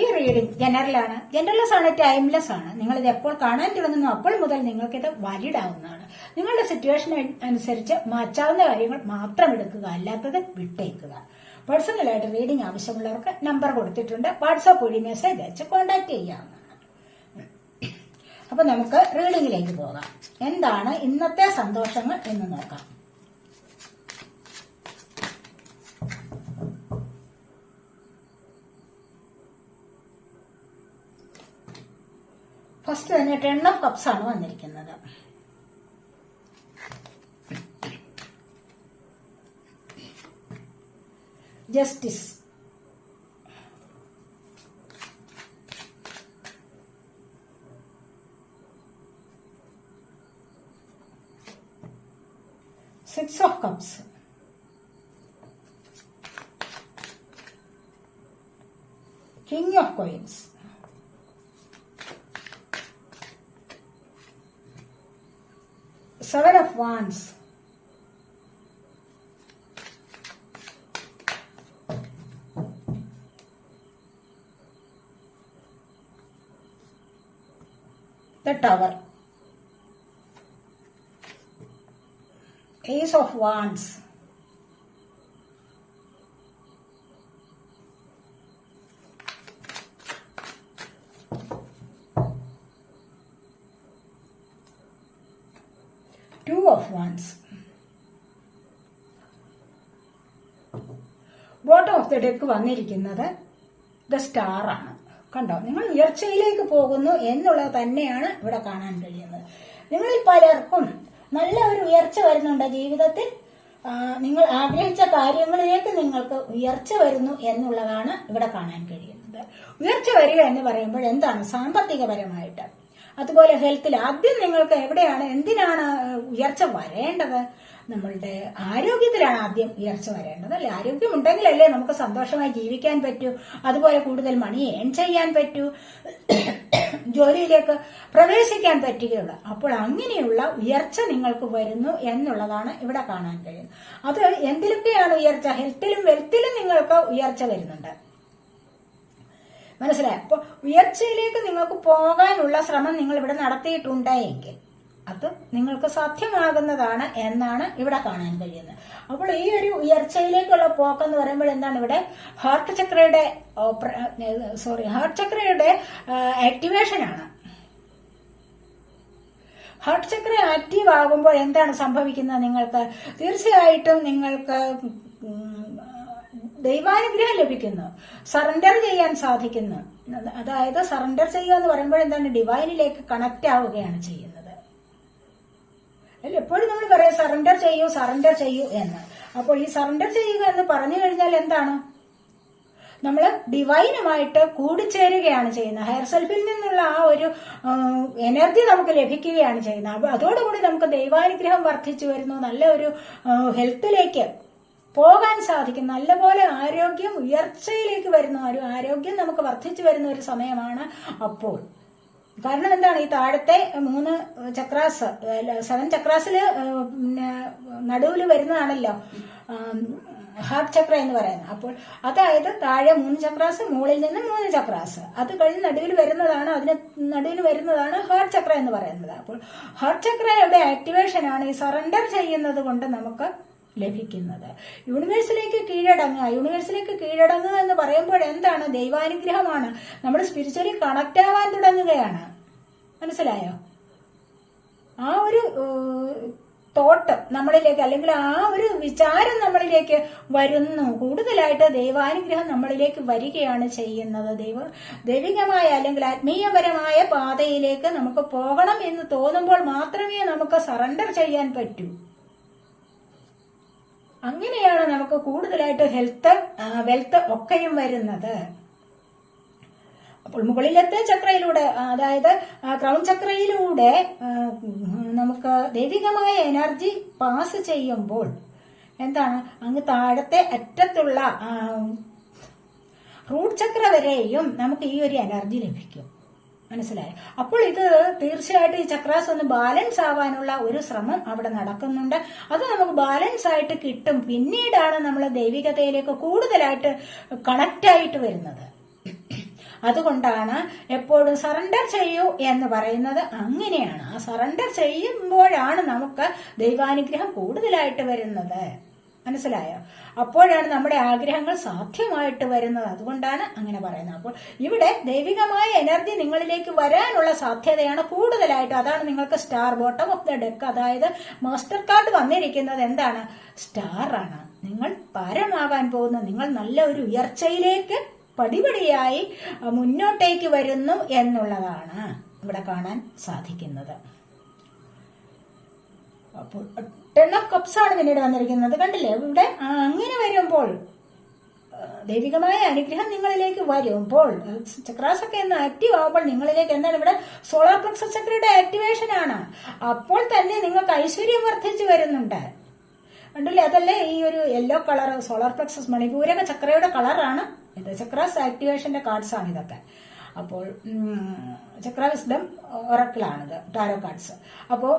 ഈ റീഡിംഗ് ജനറലാണ് ജനറൽലെസ് ആണ് ടൈംലെസ് ആണ്. നിങ്ങൾ ഇത് എപ്പോൾ കാണാൻ തുടങ്ങുന്നു അപ്പോൾ മുതൽ നിങ്ങൾക്ക് ഇത് വാലിഡ് ആവുന്നതാണ്. നിങ്ങളുടെ സിറ്റുവേഷൻ അനുസരിച്ച് മാറ്റാവുന്ന കാര്യങ്ങൾ മാത്രം എടുക്കുക അല്ലാത്തത് വിട്ടേക്കുക. പേഴ്സണലായിട്ട് റീഡിംഗ് ആവശ്യമുള്ളവർക്ക് നമ്പർ കൊടുത്തിട്ടുണ്ട്. വാട്സാപ്പ് വഴി മെസ്സേജ് അയച്ച് കോൺടാക്ട് ചെയ്യാവുന്നതാണ്. അപ്പൊ നമുക്ക് റീഡിങ്ങിലേക്ക് പോകാം. എന്താണ് ഇന്നത്തെ സന്തോഷങ്ങൾ എന്ന് നോക്കാം. ഫസ്റ്റ് തന്നെ ടെൻ ഓഫ് കപ്സ് ആണ് വന്നിരിക്കുന്നത്. Justice six of cups king of coins seven of wands the tower. Ace of wands of wands bottom of the deck വന്നിരിക്കുന്നത് ദ സ്റ്റാർ ആണ്. കണ്ടോ? നിങ്ങൾ ഉയർച്ചയിലേക്ക് പോകുന്നു എന്നുള്ളത് തന്നെയാണ് ഇവിടെ കാണാൻ കഴിയുന്നത്. നിങ്ങളിൽ പലർക്കും നല്ല ഒരു ഉയർച്ച വരുന്നുണ്ട് ജീവിതത്തിൽ. നിങ്ങൾ ആഗ്രഹിച്ച കാര്യങ്ങളിലേക്ക് നിങ്ങൾക്ക് ഉയർച്ച വരുന്നു എന്നുള്ളതാണ് ഇവിടെ കാണാൻ കഴിയുന്നത്. ഉയർച്ച വരിക എന്ന് പറയുമ്പോൾ എന്താണ്? സാമ്പത്തികപരമായിട്ട്. അതുപോലെ ഹെൽത്തിൽ ആദ്യം നിങ്ങൾക്ക് എവിടെയാണ് എന്തിനാണ് ഉയർച്ച വരേണ്ടത്? നമ്മളുടെ ആരോഗ്യത്തിലാണ് ആദ്യം ഉയർച്ച വരേണ്ടത് അല്ലെ? ആരോഗ്യം ഉണ്ടെങ്കിലല്ലേ നമുക്ക് സന്തോഷമായി ജീവിക്കാൻ പറ്റൂ. അതുപോലെ കൂടുതൽ മണി ഏൺ ചെയ്യാൻ പറ്റൂ. ജോലിയിലേക്ക് പ്രവേശിക്കാൻ പറ്റുകയുള്ളൂ. അപ്പോൾ അങ്ങനെയുള്ള ഉയർച്ച നിങ്ങൾക്ക് വരുന്നു എന്നുള്ളതാണ് ഇവിടെ കാണാൻ കഴിയുന്നത്. അത് എന്തിലൊക്കെയാണ് ഉയർച്ച? ഹെൽത്തിലും വെൽത്തിലും നിങ്ങൾക്ക് ഉയർച്ച വരുന്നുണ്ട്. മനസ്സിലായോ? അപ്പൊ ഉയർച്ചയിലേക്ക് നിങ്ങൾക്ക് പോകാനുള്ള ശ്രമം നിങ്ങൾ ഇവിടെ നടത്തിയിട്ടുണ്ട് എങ്കിൽ അത് നിങ്ങൾക്ക് സാധ്യമാകുന്നതാണ് എന്നാണ് ഇവിടെ കാണാൻ കഴിയുന്നത്. അപ്പോൾ ഈ ഒരു ഉയർച്ചയിലേക്കുള്ള പോക്ക് എന്ന് പറയുമ്പോൾ എന്താണ് ഇവിടെ? ഹാർട്ട് ചക്രയുടെ സോറി ഹാർട്ട് ചക്രയുടെ ആക്ടിവേഷൻ ആണ്. ഹാർട്ട് ചക്ര ആക്റ്റീവ് ആകുമ്പോൾ എന്താണ് സംഭവിക്കുന്നത് നിങ്ങൾക്ക്? തീർച്ചയായിട്ടും നിങ്ങൾക്ക് ദൈവാനുഗ്രഹം ലഭിക്കുന്നു. സറണ്ടർ ചെയ്യാൻ സാധിക്കുന്നു. അതായത് സറണ്ടർ ചെയ്യുക എന്ന് പറയുമ്പോൾ എന്താണ്? ഡിവൈനിലേക്ക് കണക്റ്റ് ആവുകയാണ് ചെയ്യുന്നത്. അല്ല? എപ്പോഴും നമ്മൾ പറയാം സറണ്ടർ ചെയ്യൂ സറണ്ടർ ചെയ്യൂ എന്ന്. അപ്പോൾ ഈ സറണ്ടർ ചെയ്യുക എന്ന് പറഞ്ഞു കഴിഞ്ഞാൽ എന്താണ്? നമ്മൾ ഡിവൈനുമായിട്ട് കൂടിച്ചേരുകയാണ് ചെയ്യുന്നത്. ഹയർ സെൽഫിൽ നിന്നുള്ള ആ ഒരു എനർജി നമുക്ക് ലഭിക്കുകയാണ് ചെയ്യുന്നത്. അപ്പോൾ അതോടുകൂടി നമുക്ക് ദൈവാനുഗ്രഹം വർദ്ധിച്ചു വരുന്നു. നല്ല ഒരു ഹെൽത്തിലേക്ക് പോകാൻ സാധിക്കും. നല്ലപോലെ ആരോഗ്യം ഉയർച്ചയിലേക്ക് വരുന്ന ഒരു ആരോഗ്യം നമുക്ക് വർദ്ധിച്ചു വരുന്ന ഒരു സമയമാണ് അപ്പോൾ. കാരണം എന്താണ്? ഈ താഴത്തെ മൂന്ന് ചക്രാസ് സെവൻ ചക്രാസിൽ പിന്നെ നടുവിൽ വരുന്നതാണല്ലോ ഹാർട്ട് ചക്ര എന്ന് പറയുന്നത്. അപ്പോൾ അതായത് താഴെ മൂന്ന് ചക്രാസ് മുകളിൽ നിന്ന് മൂന്ന് ചക്രാസ്. അത് കഴിഞ്ഞ് നടുവിൽ വരുന്നതാണ് അതിന് നടുവിൽ വരുന്നതാണ് ഹാർട്ട് ചക്ര എന്ന് പറയുന്നത്. അപ്പോൾ ഹാർട്ട് ചക്രയുടെ ആക്ടിവേഷനാണ് ഈ സറണ്ടർ ചെയ്യുന്നത് കൊണ്ട് നമുക്ക് ലഭിക്കുന്നത്. യൂണിവേഴ്സിലേക്ക് കീഴടങ്ങുക. യൂണിവേഴ്സിലേക്ക് കീഴടങ്ങുക എന്ന് പറയുമ്പോൾ എന്താണ്? ദൈവാനുഗ്രഹമാണ്. നമ്മൾ സ്പിരിച്വലി കണക്ട് ആവാൻ തുടങ്ങുകയാണ്. മനസ്സിലായോ? ആ ഒരു തോട്ട് നമ്മളിലേക്ക് അല്ലെങ്കിൽ ആ ഒരു വിചാരം നമ്മളിലേക്ക് വരുന്നു. കൂടുതലായിട്ട് ദൈവാനുഗ്രഹം നമ്മളിലേക്ക് വരികയാണ് ചെയ്യുന്നത്. ദൈവ ദൈവികമായ അല്ലെങ്കിൽ ആത്മീയപരമായ പാതയിലേക്ക് നമുക്ക് പോകണം എന്ന് തോന്നുമ്പോൾ മാത്രമേ നമുക്ക് സറണ്ടർ ചെയ്യാൻ പറ്റൂ. അങ്ങനെയാണ് നമുക്ക് കൂടുതലായിട്ട് ഹെൽത്ത് വെൽത്ത് ഒക്കെയും വരുന്നത്. അപ്പോൾ മുകളിലത്തെ ചക്രയിലൂടെ അതായത് ക്രൗൺ ചക്രയിലൂടെ നമുക്ക് ദൈവികമായ എനർജി പാസ് ചെയ്യുമ്പോൾ എന്താണ്? അങ്ങ് താഴത്തെ അറ്റത്തുള്ള റൂട്ട് ചക്ര വരെയും നമുക്ക് ഈ ഒരു എനർജി ലഭിക്കും. മനസ്സിലായോ. അപ്പോൾ ഇത് തീർച്ചയായിട്ടും ഈ ചക്രാസ് ഒന്ന് ബാലൻസ് ആവാനുള്ള ഒരു ശ്രമം അവിടെ നടക്കുന്നുണ്ട്. അത് നമുക്ക് ബാലൻസ് ആയിട്ട് കിട്ടും. പിന്നീടാണ് നമ്മൾ ദൈവികതയിലേക്ക് കൂടുതലായിട്ട് കണക്റ്റ് ആയിട്ട് വരുന്നത്. അതുകൊണ്ടാണ് എപ്പോഴും സറണ്ടർ ചെയ്യൂ എന്ന് പറയുന്നത് അങ്ങനെയാണ്. ആ സറണ്ടർ ചെയ്യുമ്പോഴാണ് നമുക്ക് ദൈവാനുഗ്രഹം കൂടുതലായിട്ട് വരുന്നത്. മനസ്സിലായോ? അപ്പോഴാണ് നമ്മുടെ ആഗ്രഹങ്ങൾ സാധ്യമായിട്ട് വരുന്നത്. അതുകൊണ്ടാണ് അങ്ങനെ പറയുന്നത്. അപ്പോൾ ഇവിടെ ദൈവികമായ എനർജി നിങ്ങളിലേക്ക് വരാനുള്ള സാധ്യതയാണ് കൂടുതലായിട്ട്. അതാണ് നിങ്ങൾക്ക് star bottom of the deck അതായത് മാസ്റ്റർ കാർഡ് വന്നിരിക്കുന്നത് എന്താണ്? സ്റ്റാർ ആണ്. നിങ്ങൾ പരമാവാൻ പോകുന്നു. നിങ്ങൾ നല്ല ഒരു ഉയർച്ചയിലേക്ക് പടിപടിയായി മുന്നോട്ടേക്ക് വരുന്നു എന്നുള്ളതാണ് ഇവിടെ കാണാൻ സാധിക്കുന്നത്. അപ്പോൾ ടെൺ ഓഫ് കപ്സ് ആണ് പിന്നീട് വന്നിരിക്കുന്നത്. കണ്ടില്ലേ? ഇവിടെ അങ്ങനെ വരുമ്പോൾ ദൈവികമായ അനുഗ്രഹം നിങ്ങളിലേക്ക് വരുമ്പോൾ ചക്രാസ് ഒക്കെ ഒന്ന് ആക്റ്റീവ് ആവുമ്പോൾ നിങ്ങളിലേക്ക് എന്താണ് ഇവിടെ? സോളാർ പ്ലക്സ ചക്രയുടെ ആക്ടിവേഷൻ ആണ്. അപ്പോൾ തന്നെ നിങ്ങൾക്ക് ഐശ്വര്യം വർദ്ധിച്ചു വരുന്നുണ്ട്. കണ്ടില്ലേ? അതല്ലേ ഈ ഒരു yellow colour solar plexus Manipuraka ചക്രയുടെ കളറാണ് ഇത് ചക്രാസ് ആക്ടിവേഷന്റെ കാർഡ്സ് ആണ് ഇതൊക്കെ. അപ്പോൾ chakra wisdom chakra wisdom tarot cards അപ്പോൾ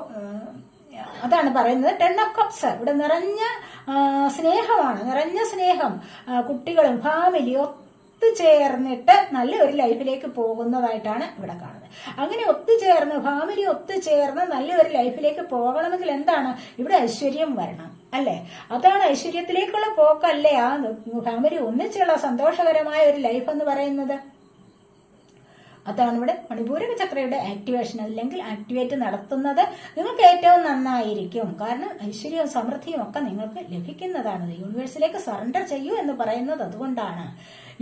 അതാണ് പറയുന്നത്. ടെൻ ഓഫ് കപ്സ് ഇവിടെ നിറഞ്ഞ സ്നേഹമാണ്. നിറഞ്ഞ സ്നേഹം കുട്ടികളും ഫാമിലിയും ഒത്തുചേർന്നിട്ട് നല്ല ഒരു ലൈഫിലേക്ക് പോകുന്നതായിട്ടാണ് ഇവിടെ കാണുന്നത്. അങ്ങനെ ഒത്തുചേർന്ന് ഫാമിലി ഒത്തുചേർന്ന് നല്ല ഒരു ലൈഫിലേക്ക് പോകണമെങ്കിൽ എന്താണ്? ഇവിടെ ഐശ്വര്യം വരണം അല്ലെ? അതാണ് ഐശ്വര്യത്തിലേക്കുള്ള പോക്കല്ലേ? ആ ഫാമിലി ഒന്നിച്ചുള്ള സന്തോഷകരമായ ഒരു ലൈഫ് എന്ന് പറയുന്നത്. അതാണ് ഇവിടെ മണിപൂരക ചക്രയുടെ ആക്ടിവേഷൻ അല്ലെങ്കിൽ ആക്ടിവേറ്റ് നടത്തുന്നത് നിങ്ങൾക്ക് ഏറ്റവും നന്നായിരിക്കും. കാരണം ഐശ്വര്യവും സമൃദ്ധിയും ഒക്കെ നിങ്ങൾക്ക് ലഭിക്കുന്നതാണ്. യൂണിവേഴ്സിലേക്ക് സറണ്ടർ ചെയ്യൂ എന്ന് പറയുന്നത് അതുകൊണ്ടാണ്.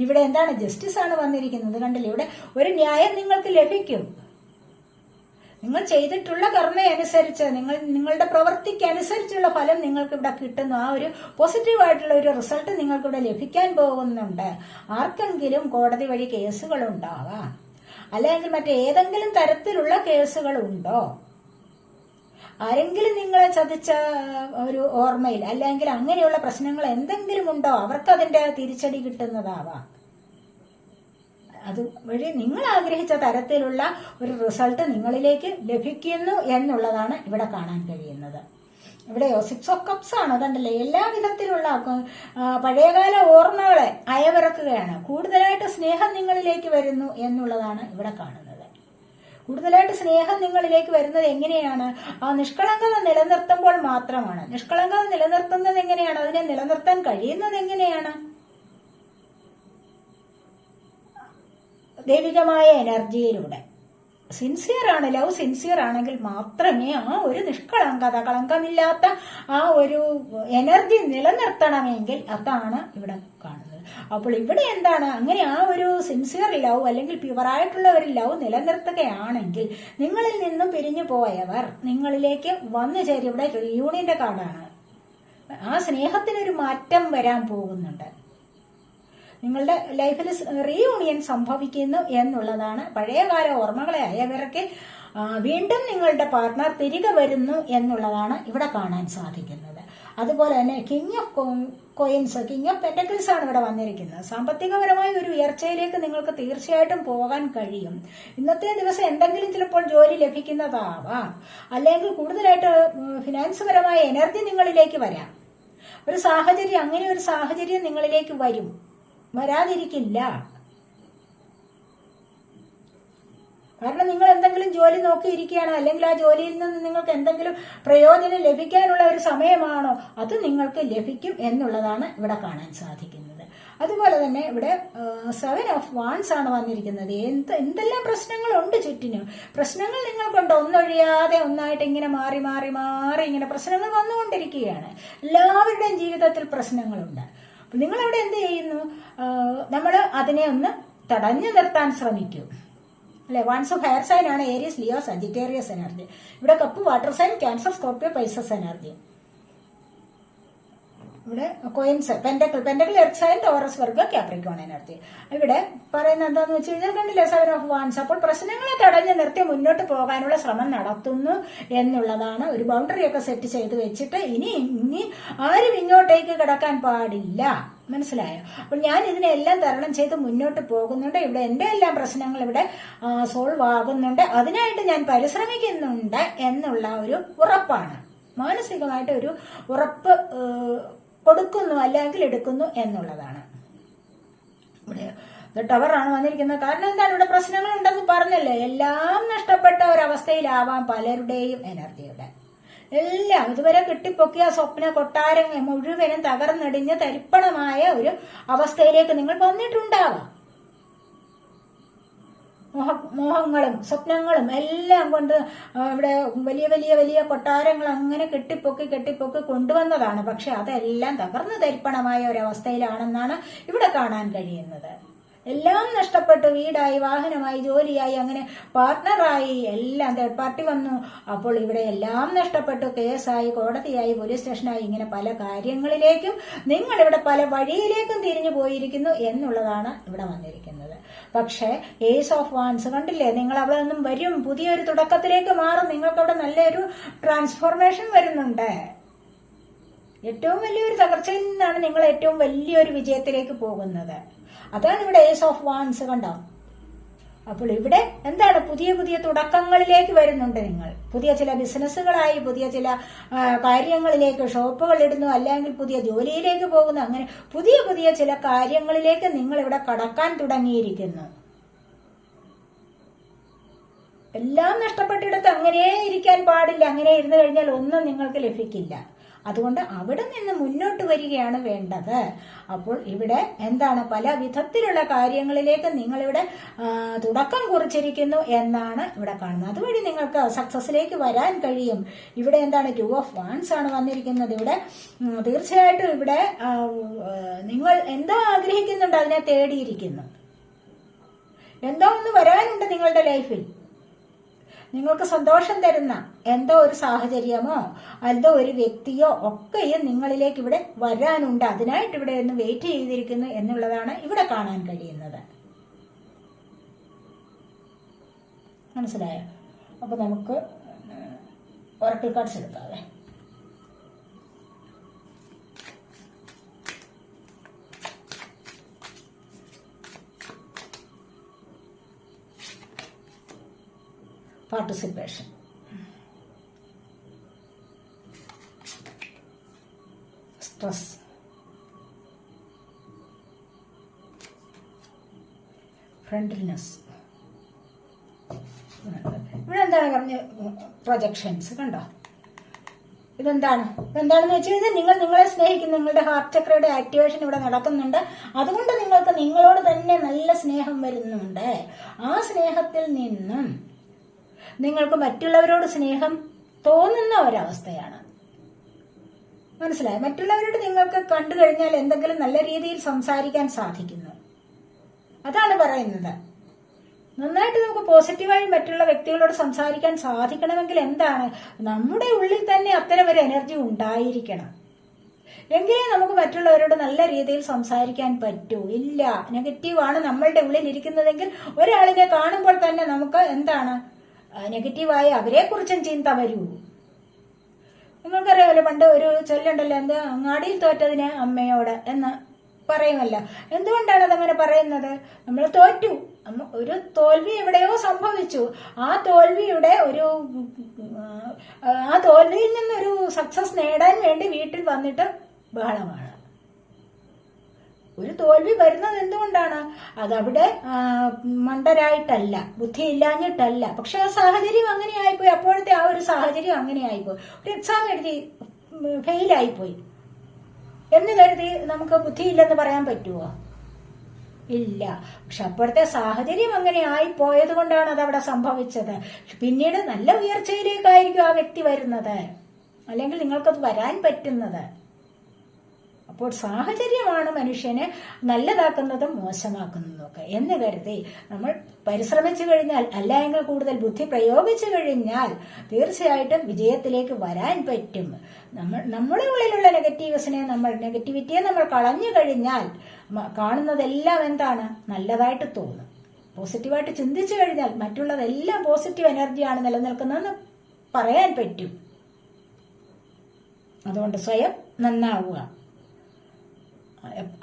ഇവിടെ എന്താണ് ജസ്റ്റിസ് ആണ് വന്നിരിക്കുന്നത്? കണ്ടില്ലേ? ഇവിടെ ഒരു ന്യായം നിങ്ങൾക്ക് ലഭിക്കും. നിങ്ങൾ ചെയ്തിട്ടുള്ള കർമ്മ അനുസരിച്ച് നിങ്ങൾ നിങ്ങളുടെ പ്രവൃത്തിക്ക് അനുസരിച്ചുള്ള ഫലം നിങ്ങൾക്ക് ഇവിടെ കിട്ടുന്നു. ആ ഒരു പോസിറ്റീവ് ആയിട്ടുള്ള ഒരു റിസൾട്ട് നിങ്ങൾക്കിവിടെ ലഭിക്കാൻ പോകുന്നുണ്ട്. ആർക്കെങ്കിലും കോടതി വഴി കേസുകൾ ഉണ്ടാവാം. അല്ലെങ്കിൽ മറ്റേതെങ്കിലും തരത്തിലുള്ള കേസുകൾ ഉണ്ടോ ആരെങ്കിലും നിങ്ങളെ ചതിച്ച ഒരു ഓർമ്മയിൽ അല്ലെങ്കിൽ അങ്ങനെയുള്ള പ്രശ്നങ്ങൾ എന്തെങ്കിലും ഉണ്ടോ? അവർക്ക് അതിന്റെ തിരിച്ചടി കിട്ടുന്നതാവാം. അതുവഴി നിങ്ങൾ ആഗ്രഹിച്ച തരത്തിലുള്ള ഒരു റിസൾട്ട് നിങ്ങളിലേക്ക് ലഭിക്കുന്നു എന്നുള്ളതാണ് ഇവിടെ കാണാൻ കഴിയുന്നത്. ഇവിടെയോ സിക്സ് ഓഫ് കപ്സ് ആണ് കണ്ടല്ലേ? എല്ലാ വിധത്തിലുള്ള പഴയകാല ഓർമ്മകളെ അയവിറക്കുകയാണ്. കൂടുതലായിട്ട് സ്നേഹം നിങ്ങളിലേക്ക് വരുന്നു എന്നുള്ളതാണ് ഇവിടെ കാണുന്നത്. കൂടുതലായിട്ട് സ്നേഹം നിങ്ങളിലേക്ക് വരുന്നത് എങ്ങനെയാണ്? ആ നിഷ്കളങ്കത നിലനിർത്തുമ്പോൾ മാത്രമാണ്. നിഷ്കളങ്കത നിലനിർത്തുന്നത് എങ്ങനെയാണ്? അതിനെ നിലനിർത്താൻ കഴിയുന്നത് എങ്ങനെയാണ്? ദൈവികമായ എനർജിയിലൂടെ സിൻസിയർ ആണ്. ലവ് സിൻസിയർ ആണെങ്കിൽ മാത്രമേ ആ ഒരു നിഷ്കളങ്കത കളങ്കമില്ലാത്ത ആ ഒരു എനർജി നിലനിർത്തണമെങ്കിൽ അതാണ് ഇവിടെ കാണുന്നത്. അപ്പോൾ ഇവിടെ എന്താണ്? അങ്ങനെ ആ ഒരു സിൻസിയർ ലവ് അല്ലെങ്കിൽ പ്യുവറായിട്ടുള്ള ഒരു ലവ് നിലനിർത്തുകയാണെങ്കിൽ നിങ്ങളിൽ നിന്നും പിരിഞ്ഞു പോയവർ നിങ്ങളിലേക്ക് വന്നു ചേരും. ഇവിടെ റിയൂണിയന്റെ കാർഡാണ്. ആ സ്നേഹത്തിനൊരു മാറ്റം വരാൻ പോകുന്നുണ്ട്. നിങ്ങളുടെ ലൈഫിൽ റീയൂണിയൻ സംഭവിക്കുന്നു എന്നുള്ളതാണ്. പഴയകാല ഓർമ്മകളെ അയവിറക്കി വീണ്ടും നിങ്ങളുടെ പാർട്ട്ണർ തിരികെ വരുന്നു എന്നുള്ളതാണ് ഇവിടെ കാണാൻ സാധിക്കുന്നത്. അതുപോലെ തന്നെ king of coins king of pentacles ആണ് ഇവിടെ വന്നിരിക്കുന്നത്. സാമ്പത്തികപരമായ ഒരു ഉയർച്ചയിലേക്ക് നിങ്ങൾക്ക് തീർച്ചയായിട്ടും പോകാൻ കഴിയും. ഇന്നത്തെ ദിവസം എന്തെങ്കിലും ചിലപ്പോൾ ജോലി ലഭിക്കുന്നതാവാം. അല്ലെങ്കിൽ കൂടുതലായിട്ട് ഫിനാൻസ് പരമായ എനർജി നിങ്ങളിലേക്ക് വരാം. ഒരു സാഹചര്യം അങ്ങനെ ഒരു സാഹചര്യം നിങ്ങളിലേക്ക് വരും. വരാതിരിക്കില്ല. കാരണം നിങ്ങൾ എന്തെങ്കിലും ജോലി നോക്കിയിരിക്കുകയാണോ? അല്ലെങ്കിൽ ആ ജോലിയിൽ നിന്ന് നിങ്ങൾക്ക് എന്തെങ്കിലും പ്രയോജനം ലഭിക്കാനുള്ള ഒരു സമയമാണോ? അത് നിങ്ങൾക്ക് ലഭിക്കും എന്നുള്ളതാണ് ഇവിടെ കാണാൻ സാധിക്കുന്നത്. അതുപോലെ തന്നെ ഇവിടെ സെവൻ ഓഫ് വാൻസ് ആണ് വന്നിരിക്കുന്നത്. എന്ത് എന്തെല്ലാം പ്രശ്നങ്ങളുണ്ട് ചുറ്റിനും? പ്രശ്നങ്ങൾ നിങ്ങൾക്കുണ്ട് ഒന്നൊഴിയാതെ ഒന്നായിട്ട് ഇങ്ങനെ മാറി മാറി മാറി ഇങ്ങനെ പ്രശ്നങ്ങൾ വന്നുകൊണ്ടിരിക്കുകയാണ്. എല്ലാവരുടെയും ജീവിതത്തിൽ പ്രശ്നങ്ങളുണ്ട്. നിങ്ങൾ അവിടെ എന്ത് ചെയ്യുന്നു? നമ്മൾ അതിനെ ഒന്ന് തടഞ്ഞു നിർത്താൻ ശ്രമിക്കും. അല്ലെ? വൺസ് ഓഫ് ഹെയർ സൈൻ ആണ് ഏരിയസ് ലിയോ സജിറ്റേറിയസ് എനർജി ഇവിടെ cup water sign Cancer Scorpio Pisces energy ഇവിടെ coins pentacle pentacle earth sign Taurus Virgo Capricorn energy ഇവിടെ പറയുന്നത് എന്താന്ന് വെച്ച് കഴിഞ്ഞാൽ കണ്ടില്ലേ സെവൻ ഓഫ് വാൻസ് അപ്പോൾ പ്രശ്നങ്ങളെ തടഞ്ഞു നിർത്തി മുന്നോട്ട് പോകാനുള്ള ശ്രമം നടത്തുന്നു എന്നുള്ളതാണ് ഒരു ബൗണ്ടറി ഒക്കെ സെറ്റ് ചെയ്ത് വെച്ചിട്ട് ഇനി ഇനി ആരും ഇങ്ങോട്ടേക്ക് കിടക്കാൻ പാടില്ല. മനസ്സിലായോ? അപ്പോൾ ഞാൻ ഇതിനെല്ലാം തരണം ചെയ്ത് മുന്നോട്ട് പോകുന്നുണ്ട്. ഇവിടെ എന്റെ എല്ലാം പ്രശ്നങ്ങൾ ഇവിടെ സോൾവ് ആകുന്നുണ്ട്. അതിനായിട്ട് ഞാൻ പരിശ്രമിക്കുന്നുണ്ട് എന്നുള്ള ഒരു ഉറപ്പാണ്. മാനസികമായിട്ട് ഒരു ഉറപ്പ് കൊടുക്കുന്നു അല്ലെങ്കിൽ എടുക്കുന്നു എന്നുള്ളതാണ്. ഇവിടെ ടവറാണ് വന്നിരിക്കുന്നത്. കാരണം എന്താണ്? ഇവിടെ പ്രശ്നങ്ങൾ ഉണ്ടെന്ന് പറഞ്ഞല്ലേ? എല്ലാം നഷ്ടപ്പെട്ട ഒരവസ്ഥയിലാവാം പലരുടെയും എനർജിയുടെ എല്ലാം ഇതുവരെ കിട്ടിപ്പൊക്കിയ സ്വപ്ന കൊട്ടാരങ്ങൾ മുഴുവനും തകർന്നടിഞ്ഞ് തരിപ്പണമായ ഒരു അവസ്ഥയിലേക്ക് നിങ്ങൾ വന്നിട്ടുണ്ടാവാം. മോഹ മോഹങ്ങളും സ്വപ്നങ്ങളും എല്ലാം കൊണ്ട് ഇവിടെ വലിയ വലിയ വലിയ കൊട്ടാരങ്ങൾ അങ്ങനെ കെട്ടിപ്പൊക്കി കെട്ടിപ്പൊക്കി കൊണ്ടുവന്നതാണ്. പക്ഷെ അതെല്ലാം തകർന്നു തരിപ്പണമായ ഒരവസ്ഥയിലാണെന്നാണ് ഇവിടെ കാണാൻ കഴിയുന്നത്. എല്ലാം നഷ്ടപ്പെട്ടു. വീടായി വാഹനമായി ജോലിയായി അങ്ങനെ പാർട്ട്ണറായി എല്ലാം തേർഡ് പാർട്ടി വന്നു. അപ്പോൾ ഇവിടെ എല്ലാം നഷ്ടപ്പെട്ടു. കേസായി കോടതിയായി പോലീസ് സ്റ്റേഷനായി. ഇങ്ങനെ പല കാര്യങ്ങളിലേക്കും നിങ്ങൾ ഇവിടെ പല വഴിയിലേക്കും തിരിഞ്ഞു പോയിരിക്കുന്നു എന്നുള്ളതാണ് ഇവിടെ വന്നിരിക്കുന്നത്. പക്ഷേ ഏസ് ഓഫ് വാൻസ് കണ്ടില്ലേ? നിങ്ങൾ അവിടെ നിന്നും വരും. പുതിയൊരു തുടക്കത്തിലേക്ക് മാറും. നിങ്ങൾക്ക് അവിടെ നല്ലൊരു ട്രാൻസ്ഫോർമേഷൻ വരുന്നുണ്ട്. ഏറ്റവും വലിയൊരു തകർച്ചയിൽ നിന്നാണ് നിങ്ങൾ ഏറ്റവും വലിയൊരു വിജയത്തിലേക്ക് പോകുന്നത്. അതാണ് ഇവിടെ ഏസ് ഓഫ് വാൻസ് കണ്ടോ? അപ്പോൾ ഇവിടെ എന്താണ് പുതിയ പുതിയ തുടക്കങ്ങളിലേക്ക് വരുന്നുണ്ട് നിങ്ങൾ. പുതിയ ചില ബിസിനസ്സുകളായി പുതിയ ചില കാര്യങ്ങളിലേക്ക് ഷോപ്പുകൾ ഇടുന്നു അല്ലെങ്കിൽ പുതിയ ജോലിയിലേക്ക് പോകുന്നു അങ്ങനെ പുതിയ പുതിയ ചില കാര്യങ്ങളിലേക്ക് നിങ്ങൾ ഇവിടെ കടക്കാൻ തുടങ്ങിയിരിക്കുന്നു. എല്ലാം നഷ്ടപ്പെട്ടിടത്ത് അങ്ങനെ ഇരിക്കാൻ പാടില്ല അങ്ങനെ ഇരുന്നു കഴിഞ്ഞാൽ ഒന്നും നിങ്ങൾക്ക് ലഭിക്കില്ല. അതുകൊണ്ട് അവിടെ നിന്ന് മുന്നോട്ട് വരികയാണ് വേണ്ടത്. അപ്പോൾ ഇവിടെ എന്താണ് പല വിധത്തിലുള്ള കാര്യങ്ങളിലേക്ക് നിങ്ങളിവിടെ തുടക്കം കുറിച്ചിരിക്കുന്നു എന്നാണ് ഇവിടെ കാണുന്നത്. അതുവഴി നിങ്ങൾക്ക് സക്സസിലേക്ക് വരാൻ കഴിയും. ഇവിടെ എന്താണ് ടു ഓഫ് വാൻസ് ആണ് വന്നിരിക്കുന്നത് ഇവിടെ. തീർച്ചയായിട്ടും ഇവിടെ നിങ്ങൾ എന്തോ ആഗ്രഹിക്കുന്നുണ്ട് അതിനെ തേടിയിരിക്കുന്നു? എന്തോ ഒന്ന് വരാനുണ്ട് നിങ്ങളുടെ ലൈഫിൽ നിങ്ങൾക്ക് സന്തോഷം തരുന്ന എന്തോ ഒരു സാഹചര്യമോ എന്തോ ഒരു വ്യക്തിയോ ഒക്കെയും നിങ്ങളിലേക്ക് ഇവിടെ വരാനുണ്ട്. അതിനായിട്ട് ഇവിടെ ഒന്ന് വെയിറ്റ് ചെയ്തിരിക്കുന്നു എന്നുള്ളതാണ് ഇവിടെ കാണാൻ കഴിയുന്നത്. മനസ്സിലായോ? അപ്പൊ നമുക്ക് ഒറക്കിൾ കാർഡ്സ് എടുക്കാവേ പാർട്ടിസിപ്പേഷൻ സ്ട്രെസ് ഫ്രണ്ട്ലിനെസ് ഇവിടെ എന്താണ് പറഞ്ഞ പ്രൊജക്ഷൻസ് കണ്ടോ? ഇതെന്താണ്? ഇതെന്താണെന്ന് വെച്ച് കഴിഞ്ഞാൽ നിങ്ങൾ നിങ്ങളെ സ്നേഹിക്കുന്ന നിങ്ങളുടെ ഹാർട്ട് ചക്രയുടെ ആക്ടിവേഷൻ ഇവിടെ നടക്കുന്നുണ്ട്. അതുകൊണ്ട് നിങ്ങൾക്ക് നിങ്ങളോട് തന്നെ നല്ല സ്നേഹം വരുന്നുണ്ട്. ആ സ്നേഹത്തിൽ നിന്നും നിങ്ങൾക്ക് മറ്റുള്ളവരോട് സ്നേഹം തോന്നുന്ന ഒരവസ്ഥയാണ്. മനസ്സിലായി? മറ്റുള്ളവരോട് നിങ്ങൾക്ക് കണ്ടു കഴിഞ്ഞാൽ എന്തെങ്കിലും നല്ല രീതിയിൽ സംസാരിക്കാൻ സാധിക്കുന്നു. അതാണ് പറയുന്നത്. നന്നായിട്ട് നമുക്ക് പോസിറ്റീവായി മറ്റുള്ള വ്യക്തികളോട് സംസാരിക്കാൻ സാധിക്കണമെങ്കിൽ എന്താണ്? നമ്മുടെ ഉള്ളിൽ തന്നെ അത്തരം ഒരു എനർജി ഉണ്ടായിരിക്കണം. എങ്കിലേ നമുക്ക് മറ്റുള്ളവരോട് നല്ല രീതിയിൽ സംസാരിക്കാൻ പറ്റൂ. ഇല്ല നെഗറ്റീവാണ് നമ്മളുടെ ഉള്ളിൽ ഇരിക്കുന്നതെങ്കിൽ ഒരാളിനെ കാണുമ്പോൾ തന്നെ നമുക്ക് എന്താണ്? നെഗറ്റീവായി അവരെ കുറിച്ചും ചിന്ത വരൂ. നിങ്ങൾക്കറിയാമല്ലോ പണ്ട് ഒരു ചൊല്ലുണ്ടല്ലോ എന്ത്? അങ്ങാടിയിൽ തോറ്റതിന് അമ്മയോട് എന്ന് പറയുമല്ല. എന്തുകൊണ്ടാണ് അതങ്ങനെ പറയുന്നത്? നമ്മൾ തോറ്റു. ഒരു തോൽവി എവിടെയോ സംഭവിച്ചു. ആ തോൽവിയുടെ ഒരു ആ, തോൽവിയിൽ നിന്നൊരു സക്സസ് നേടാൻ വേണ്ടി വീട്ടിൽ വന്നിട്ട് ബഹളമാണ്. ഒരു തോൽവി വരുന്നത് എന്തുകൊണ്ടാണ്? അതവിടെ മണ്ടരായിട്ടല്ല ബുദ്ധി ഇല്ലാഞ്ഞിട്ടല്ല പക്ഷെ ആ സാഹചര്യം അങ്ങനെ ആയിപ്പോയി അപ്പോഴത്തെ ആ ഒരു സാഹചര്യം അങ്ങനെ ആയിപ്പോയി ഒരു എക്സാം എഴുതി ഫെയിലായിപ്പോയി. എന്ന് കരുതി നമുക്ക് ബുദ്ധി ബുദ്ധിയില്ലെന്ന് പറയാൻ പറ്റുമോ ഇല്ല. പക്ഷെ അപ്പോഴത്തെ സാഹചര്യം അങ്ങനെ ആയി പോയത് കൊണ്ടാണ് അത് അവിടെ സംഭവിച്ചത്. പിന്നീട് നല്ല ഉയർച്ചയിലേക്കായിരിക്കും ആ വ്യക്തി വരുന്നത്. അല്ലെങ്കിൽ നിങ്ങൾക്കത് വരാൻ പറ്റുന്നത്. അപ്പോൾ സാഹചര്യമാണ് മനുഷ്യനെ നല്ലതാക്കുന്നതും മോശമാക്കുന്നതും ഒക്കെ എന്ന് കരുതി നമ്മൾ പരിശ്രമിച്ചു കഴിഞ്ഞാൽ അല്ല എങ്കിൽ കൂടുതൽ ബുദ്ധി പ്രയോഗിച്ചു കഴിഞ്ഞാൽ തീർച്ചയായിട്ടും വിജയത്തിലേക്ക് വരാൻ പറ്റും. നമ്മൾ നമ്മുടെ ഉള്ളിലുള്ള നെഗറ്റീവ്സിനെ നമ്മൾ നെഗറ്റിവിറ്റിയെ നമ്മൾ കളഞ്ഞു കഴിഞ്ഞാൽ കാണുന്നതെല്ലാം എന്താണ്? നല്ലതായിട്ട് തോന്നും. പോസിറ്റീവായിട്ട് ചിന്തിച്ചു കഴിഞ്ഞാൽ മറ്റുള്ളതെല്ലാം പോസിറ്റീവ് എനർജിയാണ് നിലനിൽക്കുന്നതെന്ന് പറയാൻ പറ്റും. അതുകൊണ്ട് സ്വയം നന്നാവുക.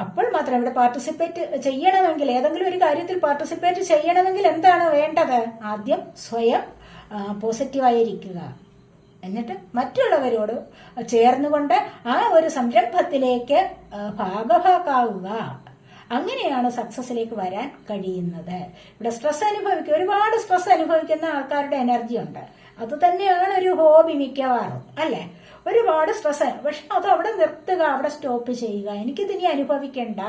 അപ്പോൾ മാത്രം ഇവിടെ പാർട്ടിസിപ്പേറ്റ് ചെയ്യണമെങ്കിൽ ഏതെങ്കിലും ഒരു കാര്യത്തിൽ പാർട്ടിസിപ്പേറ്റ് ചെയ്യണമെങ്കിൽ എന്താണ് വേണ്ടത്? ആദ്യം സ്വയം പോസിറ്റീവായിരിക്കുക എന്നിട്ട് മറ്റുള്ളവരോട് ചേർന്നുകൊണ്ട് ആ ഒരു സംരംഭത്തിലേക്ക് ഭാഗഭാക്കാവുക. അങ്ങനെയാണ് സക്സസിലേക്ക് വരാൻ കഴിയുന്നത്. ഇവിടെ സ്ട്രെസ് അനുഭവിക്കുക ഒരുപാട് സ്ട്രെസ് അനുഭവിക്കുന്ന ആൾക്കാരുടെ എനർജി ഉണ്ട്. അത് തന്നെയാണ് ഒരു ഹോബി മിക്കവാറും അല്ലേ? ഒരുപാട് സ്ട്രെസ് പക്ഷെ അത് അവിടെ നിർത്തുക അവിടെ സ്റ്റോപ്പ് ചെയ്യുക. എനിക്കിതിനി അനുഭവിക്കണ്ട.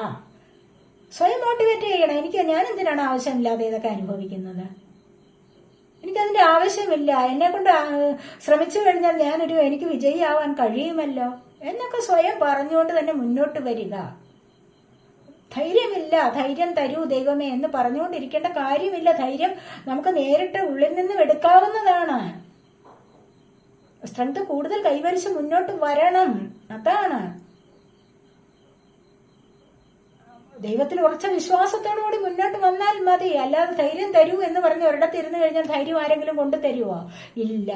സ്വയം മോട്ടിവേറ്റ് ചെയ്യണം. എനിക്ക് ഞാൻ എന്തിനാണ് ആവശ്യമില്ലാതെ ഇതൊക്കെ അനുഭവിക്കുന്നത്? എനിക്കതിന്റെ ആവശ്യമില്ല. എന്നെ കൊണ്ട് ശ്രമിച്ചു കഴിഞ്ഞാൽ ഞാനൊരു എനിക്ക് വിജയിയാവാൻ കഴിയുമല്ലോ? എന്നൊക്കെ സ്വയം പറഞ്ഞുകൊണ്ട് തന്നെ മുന്നോട്ട് വരിക. ധൈര്യമില്ല. ധൈര്യം തരൂ ദൈവമേ എന്ന് പറഞ്ഞുകൊണ്ടിരിക്കേണ്ട കാര്യമില്ല. ധൈര്യം നമുക്ക് നേരിട്ട് ഉള്ളിൽ നിന്നും എടുക്കാവുന്നതാണ്. സ്ട്രെങ്ത് കൂടുതൽ കൈവരിച്ച് മുന്നോട്ട് വരണം. അതാണ്. ദൈവത്തിൽ ഉറച്ച വിശ്വാസത്തോടുകൂടി മുന്നോട്ട് വന്നാൽ മതി. അല്ലാതെ ധൈര്യം തരൂ എന്ന് പറഞ്ഞ് ഒരിടത്ത് ഇരുന്ന് കഴിഞ്ഞാൽ ധൈര്യം ആരെങ്കിലും കൊണ്ടു തരുമോ ഇല്ല.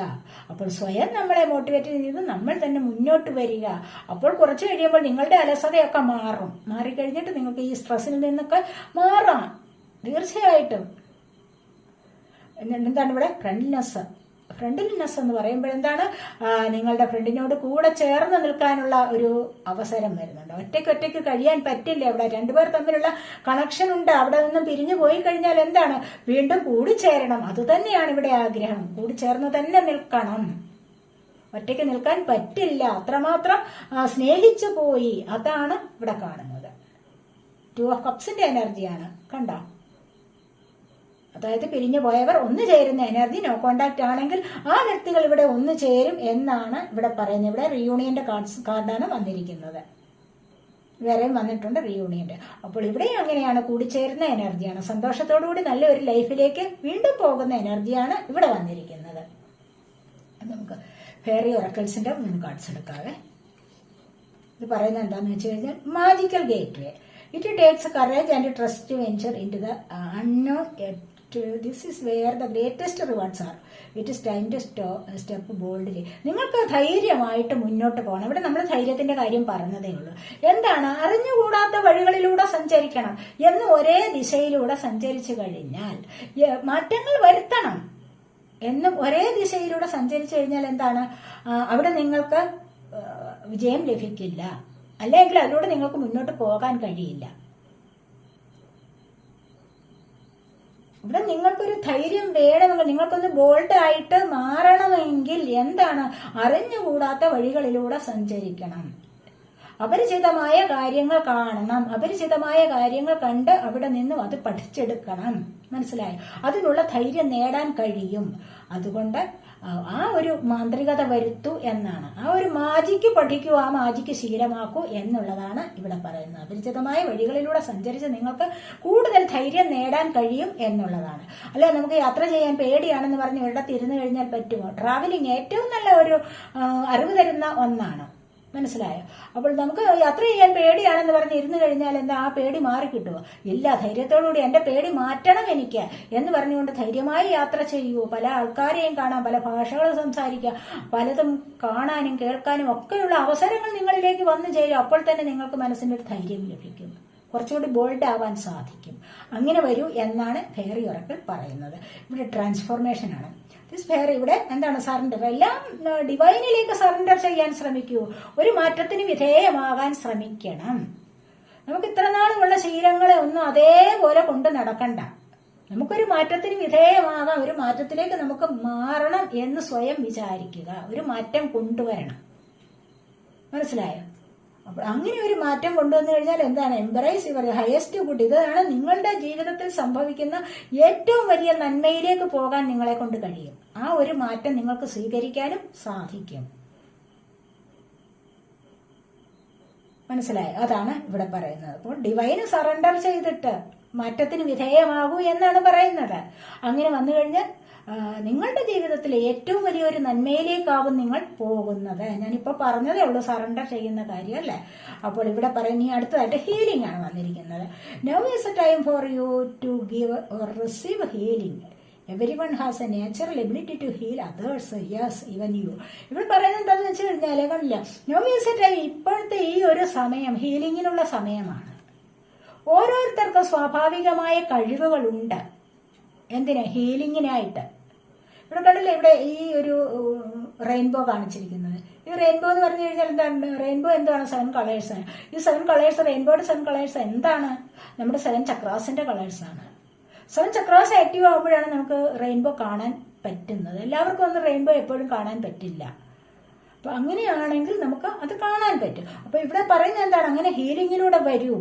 അപ്പോൾ സ്വയം നമ്മളെ മോട്ടിവേറ്റ് ചെയ്ത് നമ്മൾ തന്നെ മുന്നോട്ട് വരിക. അപ്പോൾ കുറച്ച് കഴിയുമ്പോൾ നിങ്ങളുടെ അലസതയൊക്കെ മാറും. മാറിക്കഴിഞ്ഞിട്ട് നിങ്ങൾക്ക് ഈ സ്ട്രെസ്സിൽ നിന്നൊക്കെ മാറാം. തീർച്ചയായിട്ടും. എന്താണ് ഇവിടെ? ഫ്രണ്ട്ലിനെസ് ഫ്രണ്ട്ലിനെസ് എന്ന് പറയുമ്പോഴെന്താണ്? നിങ്ങളുടെ ഫ്രണ്ടിനോട് കൂടെ ചേർന്ന് നിൽക്കാനുള്ള ഒരു അവസരം വരുന്നുണ്ട്. ഒറ്റയ്ക്ക് ഒറ്റയ്ക്ക് കഴിയാൻ പറ്റില്ല. ഇവിടെ രണ്ടുപേർ തമ്മിലുള്ള കണക്ഷൻ ഉണ്ട്. അവിടെ നിന്നും പിരിഞ്ഞു പോയി കഴിഞ്ഞാൽ എന്താണ്? വീണ്ടും കൂടിച്ചേരണം. അത് തന്നെയാണ് ഇവിടെ ആഗ്രഹം. കൂടിച്ചേർന്ന് തന്നെ നിൽക്കണം. ഒറ്റയ്ക്ക് നിൽക്കാൻ പറ്റില്ല. അത്രമാത്രം സ്നേഹിച്ചു പോയി. അതാണ് ഇവിടെ കാണുന്നത്. ടു ഓഫ് കപ്സിന്റെ എനർജിയാണ് കണ്ടോ? അതായത് പിരിഞ്ഞു പോയവർ ഒന്ന് ചേരുന്ന എനർജി നോ കോണ്ടാക്ട് ആണെങ്കിൽ ആ വ്യക്തികൾ ഇവിടെ ഒന്ന് ചേരും എന്നാണ് ഇവിടെ പറയുന്നത്. ഇവിടെ റിയൂണിയന്റെ കാർഡ്സ് കാർഡാണ് വന്നിരിക്കുന്നത്. വേറെയും വന്നിട്ടുണ്ട് റിയൂണിയന്റെ അപ്പോൾ ഇവിടെ അങ്ങനെയാണ് കൂടിച്ചേരുന്ന എനർജിയാണ് സന്തോഷത്തോടുകൂടി നല്ലൊരു ലൈഫിലേക്ക് വീണ്ടും പോകുന്ന എനർജിയാണ് ഇവിടെ വന്നിരിക്കുന്നത്. നമുക്ക് ഫെയറി ഒറക്കൽസിന്റെ മൂന്ന് കാർഡ്സ് എടുക്കാവേ. ഇത് പറയുന്നത് എന്താണെന്ന് വെച്ച് കഴിഞ്ഞാൽ magical gateway it takes courage and trust to venture into the unknown this is where the greatest rewards are it is time to സ്റ്റോ സ്റ്റെപ്പ് ബോൾഡിലി നിങ്ങൾക്ക് ധൈര്യമായിട്ട് മുന്നോട്ട് പോകണം. ഇവിടെ നമ്മൾ ധൈര്യത്തിന്റെ കാര്യം പറഞ്ഞതേ ഉള്ളൂ. എന്താണ്? അറിഞ്ഞുകൂടാത്ത വഴികളിലൂടെ സഞ്ചരിക്കണം. എന്ന് ഒരേ ദിശയിലൂടെ സഞ്ചരിച്ചു കഴിഞ്ഞാൽ മാറ്റങ്ങൾ വരുത്തണം. എന്നും ഒരേ ദിശയിലൂടെ സഞ്ചരിച്ചു കഴിഞ്ഞാൽ എന്താണ്? അവിടെ നിങ്ങൾക്ക് വിജയം ലഭിക്കില്ല. അല്ലെങ്കിൽ അതിലൂടെ നിങ്ങൾക്ക് മുന്നോട്ട് പോകാൻ കഴിയില്ല. ഇവിടെ നിങ്ങൾക്കൊരു ധൈര്യം വേണമെങ്കിൽ നിങ്ങൾക്കൊന്ന് ബോൾഡ് ആയിട്ട് മാറണമെങ്കിൽ എന്താണ്? അറിഞ്ഞുകൂടാത്ത വഴികളിലൂടെ സഞ്ചരിക്കണം. അപരിചിതമായ കാര്യങ്ങൾ കാണണം. അപരിചിതമായ കാര്യങ്ങൾ കണ്ട് അവിടെ നിന്നും അത് പഠിച്ചെടുക്കണം. മനസ്സിലായോ? അതിനുള്ള ധൈര്യം നേടാൻ കഴിയും. അതുകൊണ്ട് ആ, ഒരു മാന്ത്രികത വരുത്തു എന്നാണ്. ആ ഒരു മാജിക്ക് പഠിക്കൂ ആ മാജിക്ക് ശീലമാക്കൂ എന്നുള്ളതാണ് ഇവിടെ പറയുന്നത്. അപരിചിതമായ വഴികളിലൂടെ സഞ്ചരിച്ച് നിങ്ങൾക്ക് കൂടുതൽ ധൈര്യം നേടാൻ കഴിയും എന്നുള്ളതാണ്. അല്ല നമുക്ക് യാത്ര ചെയ്യാൻ പേടിയാണെന്ന് പറഞ്ഞ് ഒരിടത്ത് ഇരുന്ന് കഴിഞ്ഞാൽ പറ്റുമോ? ട്രാവലിംഗ് ഏറ്റവും നല്ല ഒരു അറിവ് തരുന്ന ഒന്നാണ്. മനസ്സിലായോ? അപ്പോൾ നമുക്ക് യാത്ര ചെയ്യാൻ പേടിയാണെന്ന് പറഞ്ഞ് ഇരുന്ന് കഴിഞ്ഞാൽ എന്താ ആ പേടി മാറി കിട്ടുമോ ഇല്ല ധൈര്യത്തോടുകൂടി എന്റെ പേടി മാറ്റണം എനിക്ക് എന്ന് പറഞ്ഞുകൊണ്ട് ധൈര്യമായി യാത്ര ചെയ്യൂ പല ആൾക്കാരെയും കാണാം പല ഭാഷകൾ സംസാരിക്കാം പലതും കാണാനും കേൾക്കാനും ഒക്കെയുള്ള അവസരങ്ങൾ നിങ്ങളിലേക്ക് വന്നു ചേരും. അപ്പോൾ തന്നെ നിങ്ങൾക്ക് മനസ്സിന് ഒരു ധൈര്യം ലഭിക്കും. കുറച്ചുകൂടി ബോൾഡ് ആവാൻ സാധിക്കും. അങ്ങനെ വരൂ എന്നാണ് ഫെയറി ഉറപ്പിൽ പറയുന്നത്. ഇവിടെ ട്രാൻസ്ഫോർമേഷൻ ആണ്. ദിസ് ഫെയർ ഇവിടെ എന്താണ് സറണ്ടർ എല്ലാം ഡിവൈനിലേക്ക് സറണ്ടർ ചെയ്യാൻ ശ്രമിക്കൂ. ഒരു മാറ്റത്തിന് വിധേയമാകാൻ ശ്രമിക്കണം. നമുക്ക് ഇത്ര നാളുമുള്ള ശീലങ്ങളെ ഒന്നും അതേപോലെ കൊണ്ട് നടക്കണ്ട. നമുക്കൊരു മാറ്റത്തിന് വിധേയമാകാം. ഒരു മാറ്റത്തിലേക്ക് നമുക്ക് മാറണം എന്ന് സ്വയം വിചാരിക്കുക. ഒരു മാറ്റം കൊണ്ടുവരണം. മനസ്സിലായോ? അപ്പോൾ അങ്ങനെ ഒരു മാറ്റം കൊണ്ടുവന്നു കഴിഞ്ഞാൽ എന്താണ്? എംബറൈസ് യുവർ ഹയസ്റ്റ് ഗുഡ് ഇതാണ് നിങ്ങളുടെ ജീവിതത്തിൽ സംഭവിക്കുന്ന ഏറ്റവും വലിയ നന്മയിലേക്ക് പോകാൻ നിങ്ങളെ കൊണ്ട് കഴിയും. ആ ഒരു മാറ്റം നിങ്ങൾക്ക് സ്വീകരിക്കാനും സാധിക്കും. മനസ്സിലായി? അതാണ് ഇവിടെ പറയുന്നത്. അപ്പോൾ ഡിവൈന് സറണ്ടർ ചെയ്തിട്ട് മാറ്റത്തിന് വിധേയമാകൂ എന്നാണ് പറയുന്നത്. അങ്ങനെ വന്നു കഴിഞ്ഞാൽ നിങ്ങളുടെ ജീവിതത്തിലെ ഏറ്റവും വലിയൊരു നന്മയിലേക്കാവും നിങ്ങൾ പോകുന്നത്. ഞാനിപ്പോൾ പറഞ്ഞതേ ഉള്ളൂ സറണ്ടർ ചെയ്യുന്ന കാര്യം അല്ലേ? അപ്പോൾ ഇവിടെ പറയുന്ന ഈ അടുത്തതായിട്ട് ഹീലിംഗ് ആണ് വന്നിരിക്കുന്നത്. Now is a time for you to give or receive healing everyone has a natural ability to heal others yes even you ഇവിടെ പറയുന്നത് എന്താണെന്ന് വെച്ച് കഴിഞ്ഞാൽ കണ്ടില്ല? നോ എ ടൈം ഇപ്പോഴത്തെ ഈ ഒരു സമയം ഹീലിങ്ങിനുള്ള സമയമാണ്. ഓരോരുത്തർക്കും സ്വാഭാവികമായ കഴിവുകളുണ്ട്. എന്തിനാ? ഹീലിങ്ങിനായിട്ട് ഇവിടെ കണ്ടില്ലേ ഇവിടെ ഈ ഒരു റെയിൻബോ കാണിച്ചിരിക്കുന്നത്. ഈ റെയിൻബോ എന്ന് പറഞ്ഞു കഴിഞ്ഞാൽ എന്താണ്? റെയിൻബോ എന്താണ്? സെവൻ കളേഴ്സ് ഈ സെവൻ കളേഴ്സ് റെയിൻബോയുടെ സെവൻ കളേഴ്സ് എന്താണ്? നമ്മുടെ സെവൻ ചക്രാസിന്റെ ആണ്. സെവൻ ചക്രാസ് ആക്റ്റീവ് ആകുമ്പോഴാണ് നമുക്ക് റെയിൻബോ കാണാൻ പറ്റുന്നത്. എല്ലാവർക്കും ഒന്നും റെയിൻബോ എപ്പോഴും കാണാൻ പറ്റില്ല. അപ്പൊ അങ്ങനെയാണെങ്കിൽ നമുക്ക് അത് കാണാൻ പറ്റും. അപ്പൊ ഇവിടെ പറയുന്നത് എന്താണ്? അങ്ങനെ ഹീലിങ്ങിലൂടെ വരൂ.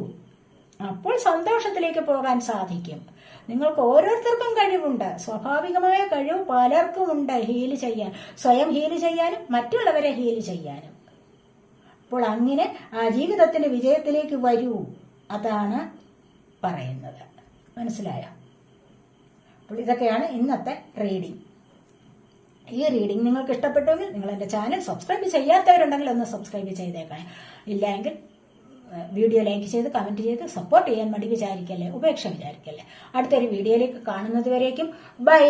അപ്പോൾ സന്തോഷത്തിലേക്ക് പോകാൻ സാധിക്കും. നിങ്ങൾക്ക് ഓരോരുത്തർക്കും കഴിവുണ്ട്. സ്വാഭാവികമായ കഴിവ് പലർക്കും ഉണ്ട് ഹീൽ ചെയ്യാൻ. സ്വയം ഹീൽ ചെയ്യാനും മറ്റുള്ളവരെ ഹീൽ ചെയ്യാനും. അപ്പോൾ അങ്ങനെ ആ ജീവിതത്തിന്റെ വിജയത്തിലേക്ക് വരൂ. അതാണ് പറയുന്നത്. മനസ്സിലായോ? അപ്പോൾ ഇതൊക്കെയാണ് ഇന്നത്തെ റീഡിംഗ് ഈ റീഡിംഗ് നിങ്ങൾക്ക് ഇഷ്ടപ്പെട്ടുവെങ്കിൽ നിങ്ങൾ എന്റെ ചാനൽ സബ്സ്ക്രൈബ് ചെയ്യാത്തവരുണ്ടെങ്കിൽ ഒന്ന് സബ്സ്ക്രൈബ് ചെയ്തേക്കാം ഇല്ലെങ്കിൽ വീഡിയോ ലൈക്ക് ചെയ്ത് കമന്റ് ചെയ്ത് സപ്പോർട്ട് ചെയ്യാൻ മടി വിചാരിക്കല്ലേ? ഉപേക്ഷ വിചാരിക്കല്ലേ? അടുത്തൊരു വീഡിയോയിലേക്ക് കാണുന്നത് വരേക്കും. ബൈ